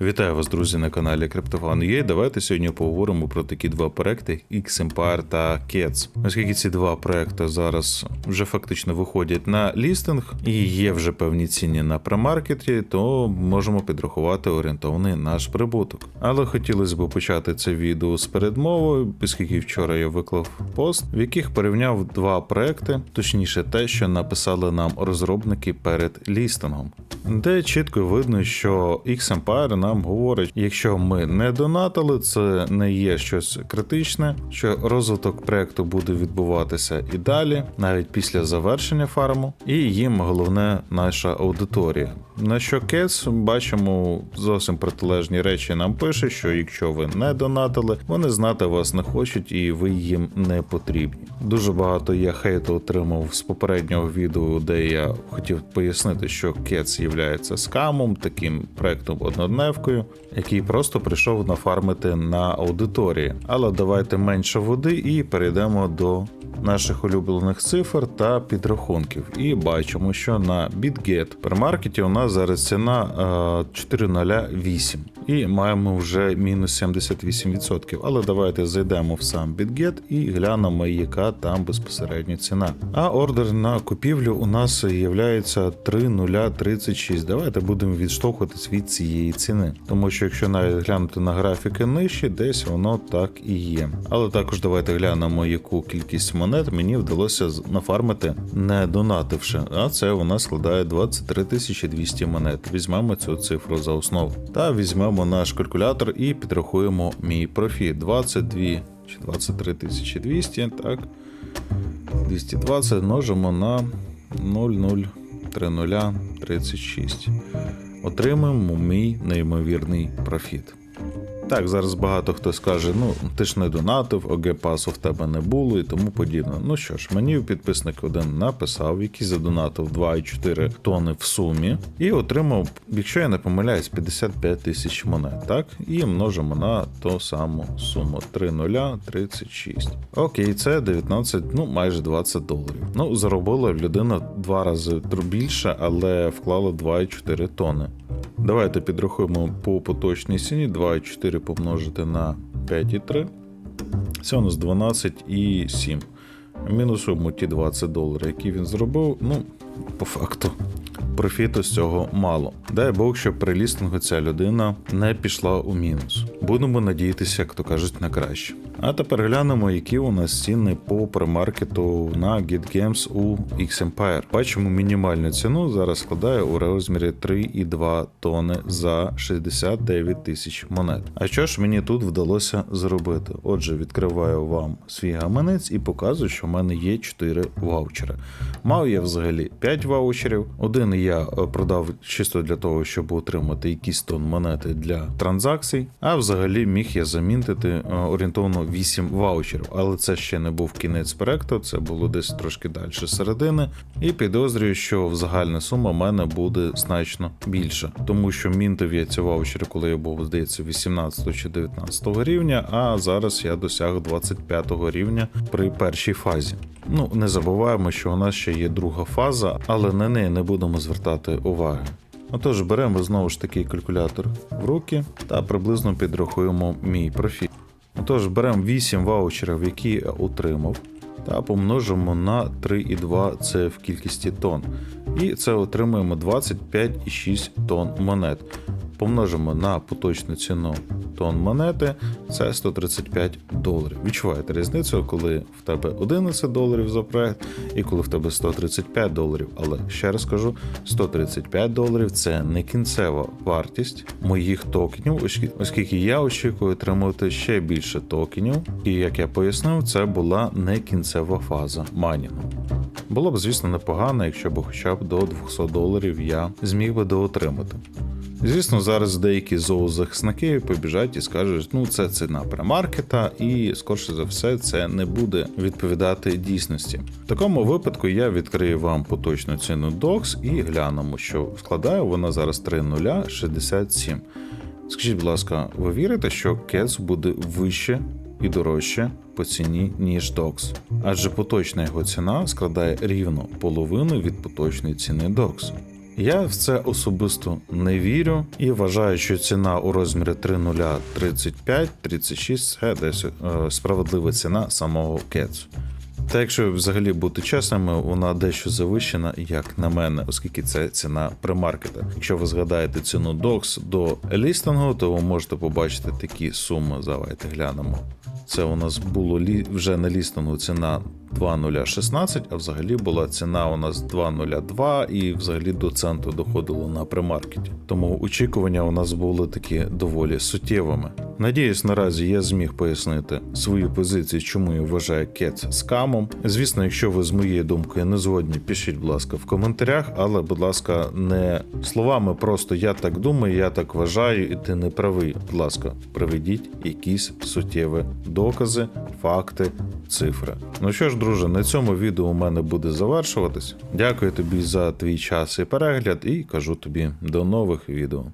Вітаю вас, друзі, на каналі CryptoFan.ua. Давайте сьогодні поговоримо про такі два проекти X-Empire та Cats. Оскільки ці два проекти зараз вже фактично виходять на лістинг і є вже певні ціні на премаркеті, то можемо підрахувати орієнтовний наш прибуток. Але хотілося б почати це відео з передмовою, оскільки вчора я виклав пост, в яких порівняв два проекти, точніше те, що написали нам розробники перед лістингом, де чітко видно, що X-Empire нам говорить, якщо ми не донатили, це не є щось критичне, що розвиток проекту буде відбуватися і далі, навіть після завершення фарму, і їм головне наша аудиторія. На що Кец бачимо зовсім протилежні речі. Нам пише, що якщо ви не донатили, вони знати вас не хочуть і ви їм не потрібні. Дуже багато я хейту отримав з попереднього відео, де я хотів пояснити, що Кец є скамом, таким проектом однодневкою, який просто прийшов нафармити на аудиторії. Але давайте менше води і перейдемо до наших улюблених цифр та підрахунків. І бачимо, що на BitGet пермаркеті у нас зараз ціна е, 408 і маємо вже мінус 78%. Але давайте зайдемо в сам BitGet і глянемо, яка там безпосередньо ціна. А ордер на купівлю у нас є 3036. Давайте будемо відштовхуватись від цієї ціни, тому що якщо навіть глянути на графіки нижче, десь воно так і є. Але також давайте глянемо, яку кількість монет мені вдалося нафармити, не донативши. А це у нас складає 23 200 монет. Візьмемо цю цифру за основу. Та візьмемо наш калькулятор і підрахуємо мій профіт. 22 чи 23 200, так. 220 множимо на 0,03036. Отримаємо мій неймовірний профіт. Так, зараз багато хто скаже: ну ти ж не донатив, ОГ пасу в тебе не було і тому подібне. Ну що ж, мені підписник один написав, який задонатив 2,4 тони в сумі, і отримав, якщо я не помиляюсь, 55 тисяч монет. Так, і множимо на ту саму суму 3,036. Окей, це 19, ну майже 20 доларів. Ну, заробила людина два рази більше, але вклала 2,4 тони. Давайте підрахуємо по поточній ціні 2,4 помножити на 5,3. Це у нас 12,7. Мінусуємо ті 20 доларів, які він зробив. Ну, по факту, профіту з цього мало. Дай Бог, щоб при лістингу ця людина не пішла у мінус. Будемо надіятися, як то кажуть, на краще. А тепер глянемо, які у нас ціни по премаркету на GetGames у X-Empire. Бачимо мінімальну ціну зараз складає у розмірі 3,2 тони за 69 тисяч монет. А що ж мені тут вдалося зробити? Отже, відкриваю вам свій гаманець і показую, що в мене є 4 ваучери. Мав я взагалі 5 ваучерів. Один я е, продав чисто для того, щоб отримати якийсь тон монети для транзакцій. А взагалі міг я замінити е, орієнтовно 8 ваучерів. Але це ще не був кінець проекту, це було десь трошки далі середини. І підозрюю, що загальна сума в мене буде значно більша, тому що мінтив я ці ваучери, коли я був, здається, 18 чи 19 рівня, а зараз я досяг 25 рівня при першій фазі. Ну, не забуваємо, що у нас ще є друга фаза, але на неї не будемо звертати уваги. Отож, беремо знову ж таки калькулятор в руки та приблизно підрахуємо мій профіт. Отож, беремо 8 ваучерів, які я отримав, та помножимо на 3,2 це в кількості тонн. І це отримуємо 25,6 тонн монет. Помножимо на поточну ціну тонн монети, це 135 доларів. Відчуваєте різницю, коли в тебе 11 доларів за проект і коли в тебе 135 доларів. Але ще раз кажу, 135 доларів це не кінцева вартість моїх токенів, оскільки я очікую отримувати ще більше токенів. І як я пояснив, це була не кінцева фаза майнінгу. Було б, звісно, непогано, якщо б хоча б до 200 доларів я зміг би доотримати. Звісно, зараз деякі зоозахисники побіжать і скажуть, ну це ціна премаркета, і скорше за все це не буде відповідати дійсності. В такому випадку я відкрию вам поточну ціну DOX і глянемо, що складає вона зараз 3,067. Скажіть, будь ласка, ви вірите, що Кец буде вище і дорожче по ціні, ніж DOX? Адже поточна його ціна складає рівно половину від поточної ціни DOX. Я в це особисто не вірю і вважаю, що ціна у розмірі 3,035 36 це десь е, справедлива ціна самого кецу. Та якщо взагалі бути чесними, вона дещо завищена, як на мене, оскільки це ціна премаркета. Якщо ви згадаєте ціну DOX до лістингу, то ви можете побачити такі суми. Давайте глянемо. Це у нас було лі... вже на лістингу ціна 2,016, а взагалі була ціна у нас 2,02 і взагалі до центу доходило на премаркеті. Тому очікування у нас були такі доволі суттєвими. Надіюсь, наразі я зміг пояснити свою позицію, чому я вважаю кец скамом. Звісно, якщо ви з моєю думкою не згодні, пишіть, будь ласка, в коментарях, але, будь ласка, не словами просто я так думаю, я так вважаю, і ти не правий. Будь ласка, приведіть якісь суттєві докази, факти, цифри. Ну що ж, друже, на цьому відео у мене буде завершуватись. Дякую тобі за твій час і перегляд, і кажу тобі до нових відео.